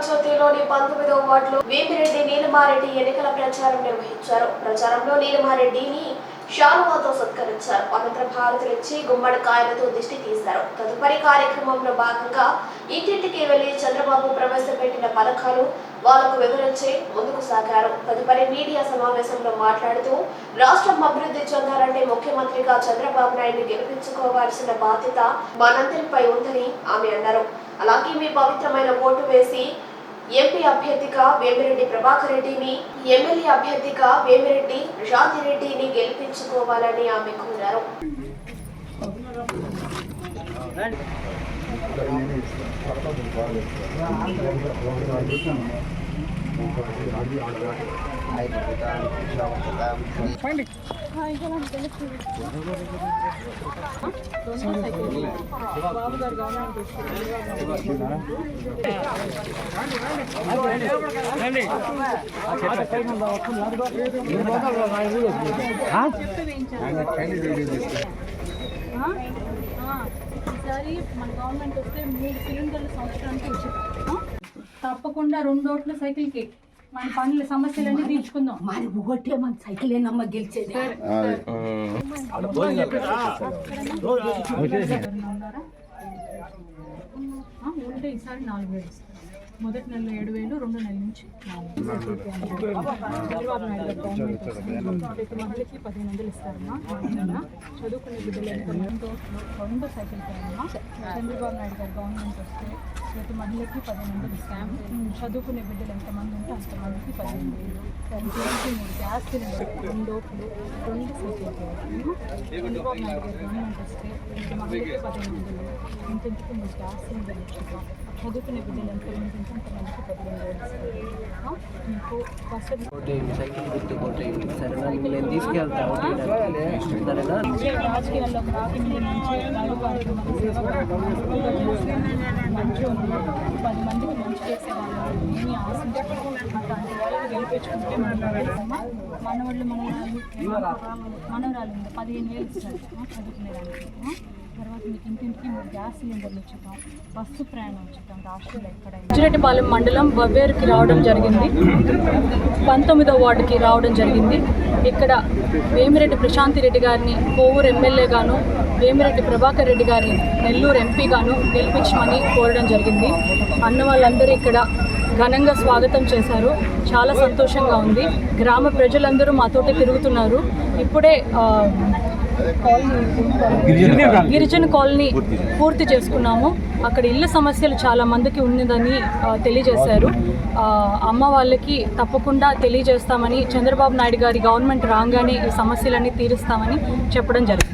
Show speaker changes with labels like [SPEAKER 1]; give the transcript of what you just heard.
[SPEAKER 1] పంచాయతీలోని పంతొమ్మిదవ వార్డులో వేమిరెడ్డి నీలమారెడ్డి ఎన్నికల ప్రచారం నిర్వహించారు. ప్రచారంలో నీలమారెడ్డిని షాలువాతో సత్కరించారు. అనంతరం భారతులిచ్చి గుమ్మడికాయలతో దిష్టి తీశారు. తదుపరి కార్యక్రమంలో భాగంగా ఇంటింటికి వెళ్ళి చంద్రబాబు ప్రవేశపెట్టిన పథకాలు వాళ్ళకు వివరించి ముందుకు సాగారు. తదుపరి మీడియా సమావేశంలో మాట్లాడుతూ రాష్ట్రం అభివృద్ధి చెందాలంటే ముఖ్యమంత్రిగా చంద్రబాబు నాయుడు గెలిపించుకోవాల్సిన బాధ్యత మనందరిపై ఉందని ఆమె అన్నారు. అలాగే మీ పవిత్రమైన ఓటు వేసి ఎంపీ అభ్యర్థిగా వేమిరెడ్డి ప్రభాకర్ రెడ్డిని ఎమ్మెల్యే అభ్యర్థిగా వేమిరెడ్డి రెడ్డిని గెలిపించుకోవాలని ఆమె కోరారు.
[SPEAKER 2] ఈసారి మన గవర్నమెంట్ వస్తే మూడు సిలిండర్లు సంవత్సరానికి ఉచితం తప్పకుండా రెండు ఓట్ల సైకిల్కి మన పనుల సమస్యలన్నీ తీర్చుకుందాం.
[SPEAKER 3] మరి ఒకటే మన సైకిల్ ఏనమ్మ గెలిచేది
[SPEAKER 2] ఉంటే ఈసారి నాలుగు వేలు మొదటి నెలలో ఏడు వేలు రెండు నెలల నుంచి చంద్రబాబు నాయుడు గవర్నమెంట్ ప్రతి మహిళకి పదిహేను వందలు ఇస్తారమ్మా చదువుకునే బిడ్డలు రెండు సైకిల్ అమ్మా చంద్రబాబు నాయుడు గారు గవర్నమెంట్ వస్తే ప్రతి మహిళకి పదిహేను వందలు ఇస్తాము చదువుకునే బిడ్డలు ఎంతమంది ఉంటే అంతమందికి పదిహేను వేలు మూడు గ్యాస్ సిలిండర్ రెండు ఓట్లు రెండు సైకిల్ చంద్రబాబు నాయుడు గారు గవర్నమెంట్ వస్తే ప్రతి మహిళకి పదిహేను వందలు ఇంతకు మూడు గ్యాస్
[SPEAKER 4] సిలిండర్ సైకిల్ గుర్తు సరేనా నేను
[SPEAKER 2] తీసుకెళ్తాను మంచి పది మనవాళ్ళు మన మనవరాలు పదిహేను వేలు ఇస్తారు చదువుకునేదానికి తర్వాత మీకు ఇంటింటికి గ్యాస్ సిలిండర్లు వచ్చుతాం బస్సు ప్రయాణం వచ్చుతాం రాష్ట్రంలో ఎక్కడైనా. చిరటిపాలెం మండలం బవ్వేరుకి రావడం జరిగింది. పంతొమ్మిదో వార్డుకి రావడం జరిగింది. ఇక్కడ వేమిరెడ్డి ప్రశాంతి రెడ్డి గారిని కోవూరు ఎమ్మెల్యేగాను వేమిరెడ్డి ప్రభాకర్ రెడ్డి గారిని నెల్లూరు ఎంపీగాను గెలిపించమని కోరడం జరిగింది. అన్న వాళ్ళందరూ ఇక్కడ ఘనంగా స్వాగతం చేశారు. చాలా సంతోషంగా ఉంది. గ్రామ ప్రజలందరూ మాతోటి తిరుగుతున్నారు. ఇప్పుడే గిరిజన కాలనీ. పూర్తి చేసుకున్నాము. అక్కడ ఇళ్ళ సమస్యలు చాలా మందికి ఉన్నదని తెలియజేశారు. అమ్మ వాళ్ళకి తప్పకుండా తెలియజేస్తామని చంద్రబాబు నాయుడు గారి గవర్నమెంట్ రాగానే ఈ సమస్యలన్నీ తీరుస్తామని చెప్పడం జరిగింది.